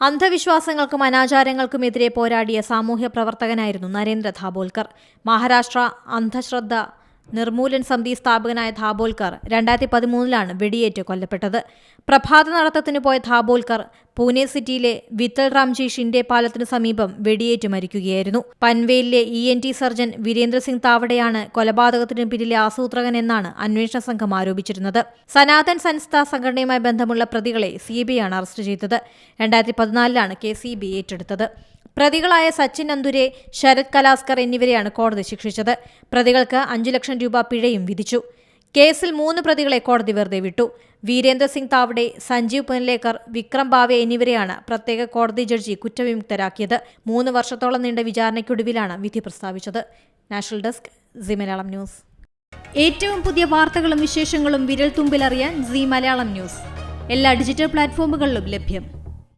അന്ധവിശ്വാസങ്ങൾക്കും അനാചാരങ്ങൾക്കുമെതിരെ പോരാടിയ സാമൂഹ്യ പ്രവർത്തകനായിരുന്നു നരേന്ദ്ര ധാബോൽക്കർ മഹാരാഷ്ട്ര അന്ധശ്രദ്ധ നിർമൂലൻ സമിതി സ്ഥാപകനായ ധാബോൽക്കർ രണ്ടായിരത്തി പതിമൂന്നിലാണ് വെടിയേറ്റ് കൊല്ലപ്പെട്ടത്. പ്രഭാത നടത്തത്തിന് പോയ ധാബോൽക്കർ പൂനെ സിറ്റിയിലെ വിത്തൽ റാംജി ഷിൻഡെ പാലത്തിനു സമീപം വെടിയേറ്റ് മരിക്കുകയായിരുന്നു. പൻവേലിലെ E N T surgeon Virendra Singh താവടെയാണ് കൊലപാതകത്തിന് പിന്നിലെ ആസൂത്രകൻ എന്നാണ് അന്വേഷണ സംഘം ആരോപിച്ചിരുന്നത്. സനാതൻ സൻസ്ഥ സംഘടനയുമായി ബന്ധമുള്ള പ്രതികളെ സി ബി ആണ് അറസ്റ്റ് ചെയ്തത്. രണ്ടായിരത്തി പതിനാലിലാണ് കെ സി ബി ഏറ്റെടുത്തത്. പ്രതികളായ സച്ചിൻ അന്തുരെ ശരത് കലാസ്കർ എന്നിവരെയാണ് കോടതി ശിക്ഷിച്ചത്. പ്രതികൾക്ക് അഞ്ചു ലക്ഷം രൂപ പിഴയും വിധിച്ചു. കേസിൽ മൂന്ന് പ്രതികളെ കോടതി വെറുതെ വിട്ടു. വീരേന്ദ്ര സിംഗ് താവടെ സഞ്ജീവ് പുനലേക്കർ വിക്രം ബാവെ എന്നിവരെയാണ് പ്രത്യേക കോടതി ജഡ്ജി കുറ്റവിമുക്തരാക്കിയത്. മൂന്ന് വർഷത്തോളം നീണ്ട വിചാരണയ്ക്കൊടുവിലാണ് വിധി പ്രസ്താവിച്ചത്. National desk C Malayalam news. ഏറ്റവും പുതിയ വാർത്തകളും വിശേഷങ്ങളും വിരൽ തുമ്പിലറിയാൻ സി മലയാളം ന്യൂസ്. എല്ലാ ഡിജിറ്റൽ പ്ലാറ്റ്ഫോമുകളിലും ലഭ്യം.